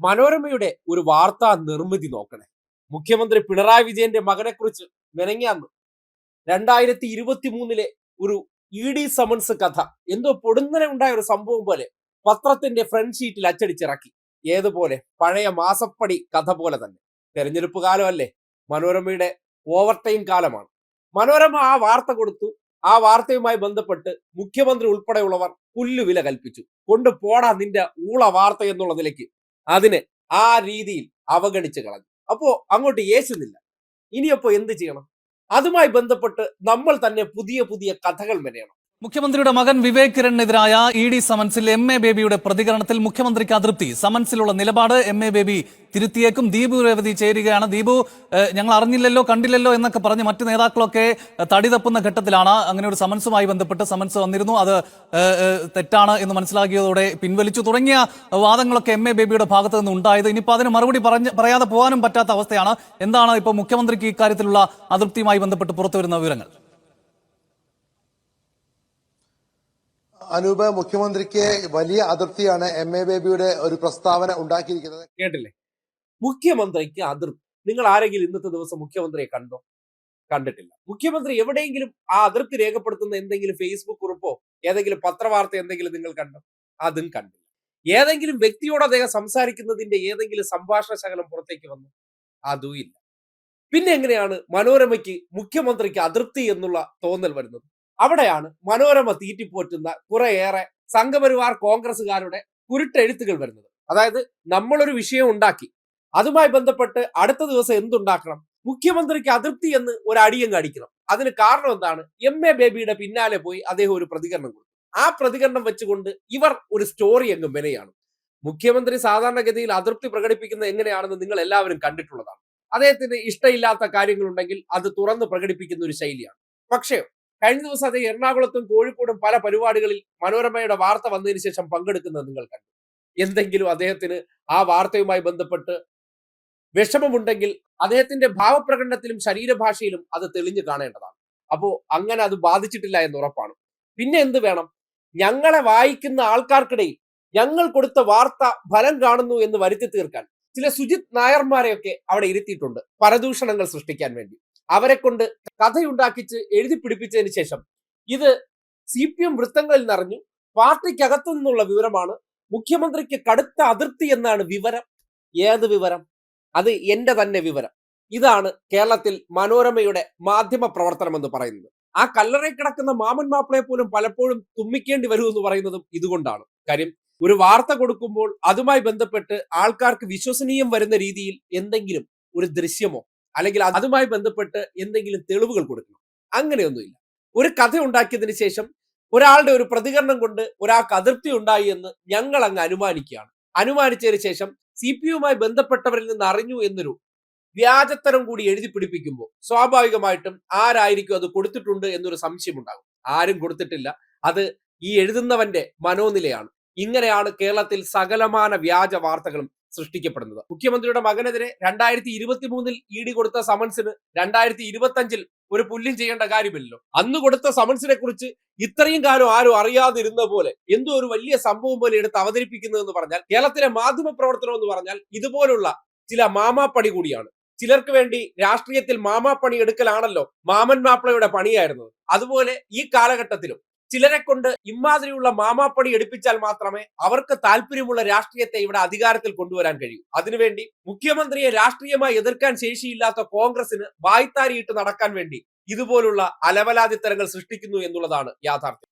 മനോരമയുടെ ഒരു വാർത്താ നിർമ്മിതി നോക്കണേ. മുഖ്യമന്ത്രി പിണറായി വിജയന്റെ മകനെ കുറിച്ച് മെനങ്ങാന്ന് രണ്ടായിരത്തി ഇരുപത്തി മൂന്നിലെ ഒരു ഇ ഡി സമൻസ് കഥ. എന്തോ പൊടുന്നനെ ഉണ്ടായ ഒരു സംഭവം പോലെ പത്രത്തിന്റെ ഫ്രണ്ട് ഷീറ്റിൽ അച്ചടിച്ചിറക്കി. ഏതുപോലെ? പഴയ മാസപ്പടി കഥ പോലെ തന്നെ. തെരഞ്ഞെടുപ്പ് കാലമല്ലേ? മനോരമയുടെ ഓവർ ടൈം കാലമാണ്. മനോരമ ആ വാർത്ത കൊടുത്തു. ആ വാർത്തയുമായി ബന്ധപ്പെട്ട് മുഖ്യമന്ത്രി ഉൾപ്പെടെയുള്ളവർ പുല്ലുവില കൽപ്പിച്ചു. കൊണ്ടുപോടാ നിന്റെ ഊള വാർത്ത എന്നുള്ള നിലയ്ക്ക് അതിനെ ആ രീതിയിൽ അവഗണിച്ച് കളഞ്ഞു. അപ്പോ അങ്ങോട്ട് യേശുന്നില്ല ഇനിയപ്പോ എന്ത് ചെയ്യണം? അതുമായി ബന്ധപ്പെട്ട് നമ്മൾ തന്നെ പുതിയ പുതിയ കഥകൾ മെനയണം. മുഖ്യമന്ത്രിയുടെ മകൻ വിവേക് കിരണിനെതിരായ ഇ ഡി സമൻസിൽ എം എ ബേബിയുടെ പ്രതികരണത്തിൽ മുഖ്യമന്ത്രിക്ക് അതൃപ്തി. സമൻസിലുള്ള നിലപാട് എം എ ബേബി തിരുത്തിയേക്കും. ദീപു രേവതി ചേരുകയാണ്. ദീപു ഞങ്ങൾ അറിഞ്ഞില്ലല്ലോ കണ്ടില്ലല്ലോ എന്നൊക്കെ പറഞ്ഞ് മറ്റു നേതാക്കളൊക്കെ തടി തപ്പുന്ന ഘട്ടത്തിലാണ് അങ്ങനെ ഒരു സമൻസുമായി ബന്ധപ്പെട്ട് സമൻസ് വന്നിരുന്നു. അത് തെറ്റാണ് എന്ന് മനസ്സിലാക്കിയതോടെ പിൻവലിച്ചു. തുടങ്ങിയ വാദങ്ങളൊക്കെ എം എ ബേബിയുടെ ഭാഗത്ത് നിന്ന് ഉണ്ടായത്. ഇനിയിപ്പോൾ അതിന് മറുപടി പറഞ്ഞ് പറയാതെ പോകാനും പറ്റാത്ത അവസ്ഥയാണ്. എന്താണ് ഇപ്പോൾ മുഖ്യമന്ത്രിക്ക് ഇക്കാര്യത്തിലുള്ള അതൃപ്തിയുമായി ബന്ധപ്പെട്ട് പുറത്തുവരുന്ന വിവരങ്ങൾ? അനൂപ് മുഖ്യമന്ത്രിക്ക് വലിയ അതൃപ്തിയാണ് എം എ ബേബിയുടെ ഒരു പ്രസ്താവന ഉണ്ടാക്കിയിരിക്കുന്നത്. കേട്ടില്ലേ? മുഖ്യമന്ത്രിക്ക് അതൃപ്തി. നിങ്ങൾ ആരെങ്കിലും ഇന്നത്തെ ദിവസം മുഖ്യമന്ത്രിയെ കണ്ടോ? കണ്ടിട്ടില്ല. മുഖ്യമന്ത്രി എവിടെയെങ്കിലും ആ അതൃപ്തി രേഖപ്പെടുത്തുന്ന എന്തെങ്കിലും ഫേസ്ബുക്ക് കുറിപ്പോ ഏതെങ്കിലും പത്രവാർത്ത എന്തെങ്കിലും നിങ്ങൾ കണ്ടോ? അതും കണ്ടില്ല. ഏതെങ്കിലും വ്യക്തിയോട് അദ്ദേഹം സംസാരിക്കുന്നതിന്റെ ഏതെങ്കിലും സംഭാഷണ ശകലം പുറത്തേക്ക് വന്നു? അതും ഇല്ല. പിന്നെ എങ്ങനെയാണ് മനോരമയ്ക്ക് മുഖ്യമന്ത്രിക്ക് അതൃപ്തി എന്നുള്ള തോന്നൽ വരുന്നത്? അവിടെയാണ് മനോരമ തീറ്റിപ്പോറ്റുന്ന കുറെയേറെ സംഘപരിവാർ കോൺഗ്രസുകാരുടെ കുരുട്ടെഴുത്തുകൾ വരുന്നത്. അതായത് നമ്മളൊരു വിഷയം ഉണ്ടാക്കി അതുമായി ബന്ധപ്പെട്ട് അടുത്ത ദിവസം എന്തുണ്ടാക്കണം മുഖ്യമന്ത്രിക്ക് അതൃപ്തി എന്ന് ഒരു അടിയങ്ങ് കാണിക്കണം അതിന് കാരണം എന്താണ്? എം എ ബേബിയുടെ പിന്നാലെ പോയി അദ്ദേഹം ഒരു പ്രതികരണം കൊടുത്തു. ആ പ്രതികരണം വെച്ചുകൊണ്ട് ഇവർ ഒരു സ്റ്റോറി അങ്ങ് മെനയാണ്. മുഖ്യമന്ത്രി സാധാരണഗതിയിൽ അതൃപ്തി പ്രകടിപ്പിക്കുന്നത് എങ്ങനെയാണെന്ന് നിങ്ങൾ എല്ലാവരും കണ്ടിട്ടുള്ളതാണ്. അദ്ദേഹത്തിന് ഇഷ്ടമില്ലാത്ത കാര്യങ്ങളുണ്ടെങ്കിൽ അത് തുറന്ന് പ്രകടിപ്പിക്കുന്ന ഒരു ശൈലിയാണ്. പക്ഷേ കഴിഞ്ഞ ദിവസം അതേ എറണാകുളത്തും കോഴിക്കോടും പല പരിപാടികളിൽ മനോരമയുടെ വാർത്ത വന്നതിന് ശേഷം പങ്കെടുക്കുന്നത് നിങ്ങൾ കണ്ടു. എന്തെങ്കിലും അദ്ദേഹത്തിന് ആ വാർത്തയുമായി ബന്ധപ്പെട്ട് വിഷമമുണ്ടെങ്കിൽ അദ്ദേഹത്തിന്റെ ഭാവപ്രകടനത്തിലും ശരീരഭാഷയിലും അത് തെളിഞ്ഞു കാണേണ്ടതാണ്. അപ്പോ അങ്ങനെ അത് ബാധിച്ചിട്ടില്ല എന്ന് ഉറപ്പാണ്. പിന്നെ എന്ത് വേണം? ഞങ്ങളെ വായിക്കുന്ന ആൾക്കാർക്കിടയിൽ ഞങ്ങൾ കൊടുത്ത വാർത്ത ഫലം കാണുന്നു എന്ന് വരുത്തി തീർക്കാൻ ചില സുജിത് നായർമാരെയൊക്കെ അവിടെ ഇരുത്തിയിട്ടുണ്ട് പരദൂഷണങ്ങൾ സൃഷ്ടിക്കാൻ വേണ്ടി. അവരെ കൊണ്ട് കഥയുണ്ടാക്കിച്ച് എഴുതി പിടിപ്പിച്ചതിന് ശേഷം ഇത് സി പി എം വൃത്തങ്ങളിൽ നിറഞ്ഞു പാർട്ടിക്കകത്തു നിന്നുള്ള വിവരമാണ്. മുഖ്യമന്ത്രിക്ക് കടുത്ത അതിർത്തി എന്നാണ് വിവരം. ഏത് വിവരം? അത് എന്റെ തന്നെ വിവരം. ഇതാണ് കേരളത്തിൽ മനോരമയുടെ മാധ്യമ പ്രവർത്തനം എന്ന് പറയുന്നത്. ആ കല്ലറയിൽ കിടക്കുന്ന മാമൻ മാപ്പിളയെ പോലും പലപ്പോഴും തുമ്മിക്കേണ്ടി വരൂ എന്ന് പറയുന്നതും ഇതുകൊണ്ടാണ്. കാര്യം ഒരു വാർത്ത കൊടുക്കുമ്പോൾ അതുമായി ബന്ധപ്പെട്ട് ആൾക്കാർക്ക് വിശ്വസനീയം വരുന്ന രീതിയിൽ എന്തെങ്കിലും ഒരു ദൃശ്യമോ അല്ലെങ്കിൽ അതുമായി ബന്ധപ്പെട്ട് എന്തെങ്കിലും തെളിവുകൾ കൊടുക്കണം. അങ്ങനെയൊന്നുമില്ല. ഒരു കഥ ഉണ്ടാക്കിയതിന് ശേഷം ഒരാളുടെ ഒരു പ്രതികരണം കൊണ്ട് ഒരാൾക്ക് അതൃപ്തി ഉണ്ടായി എന്ന് ഞങ്ങൾ അങ്ങ് അനുമാനിക്കുകയാണ്. അനുമാനിച്ചതിന് ശേഷം സി പി യുമായി ബന്ധപ്പെട്ടവരിൽ നിന്ന് അറിഞ്ഞു എന്നൊരു വ്യാജത്തരം കൂടി എഴുതി പിടിപ്പിക്കുമ്പോൾ സ്വാഭാവികമായിട്ടും ആരായിരിക്കും അത് കൊടുത്തിട്ടുണ്ട് എന്നൊരു സംശയം ഉണ്ടാകും ആരും കൊടുത്തിട്ടില്ല. അത് ഈ എഴുതുന്നവന്റെ മനോനിലയാണ്. ഇങ്ങനെയാണ് കേരളത്തിൽ സകലമാന വ്യാജ വാർത്തകളും സൃഷ്ടിക്കപ്പെടുന്നത്. മുഖ്യമന്ത്രിയുടെ മകനെതിരെ രണ്ടായിരത്തി ഇരുപത്തി മൂന്നിൽ ഇ ഡി കൊടുത്ത സമൻസിന് രണ്ടായിരത്തി ഇരുപത്തി അഞ്ചിൽ ഒരു പുല്ലും ചെയ്യേണ്ട കാര്യമില്ലല്ലോ. അന്ന് കൊടുത്ത സമൻസിനെ കുറിച്ച് ഇത്രയും കാലം ആരും അറിയാതിരുന്ന പോലെ എന്തോ ഒരു വലിയ സംഭവം പോലെ എടുത്ത് അവതരിപ്പിക്കുന്നത് എന്ന് പറഞ്ഞാൽ കേരളത്തിലെ മാധ്യമ പ്രവർത്തനം എന്ന് പറഞ്ഞാൽ ഇതുപോലുള്ള ചില മാമാപ്പണി കൂടിയാണ്. ചിലർക്ക് വേണ്ടി രാഷ്ട്രീയത്തിൽ മാമാപ്പണി എടുക്കലാണല്ലോ മാമൻ മാപ്പിളയുടെ പണിയായിരുന്നത്. അതുപോലെ ഈ കാലഘട്ടത്തിലും ചിലരെ കൊണ്ട് ഇമാതിരിയുള്ള മാമാപ്പണി എടുപ്പിച്ചാൽ മാത്രമേ അവർക്ക് താല്പര്യമുള്ള രാഷ്ട്രീയത്തെ ഇവിടെ അധികാരത്തിൽ കൊണ്ടുവരാൻ കഴിയൂ. അതിനുവേണ്ടി മുഖ്യമന്ത്രിയെ രാഷ്ട്രീയമായി എതിർക്കാൻ ശേഷിയില്ലാത്ത കോൺഗ്രസിന് വായ്ത്താരിയിട്ട് നടക്കാൻ വേണ്ടി ഇതുപോലുള്ള അലവലാതിത്തരങ്ങൾ സൃഷ്ടിക്കുന്നു എന്നുള്ളതാണ് യാഥാർത്ഥ്യം.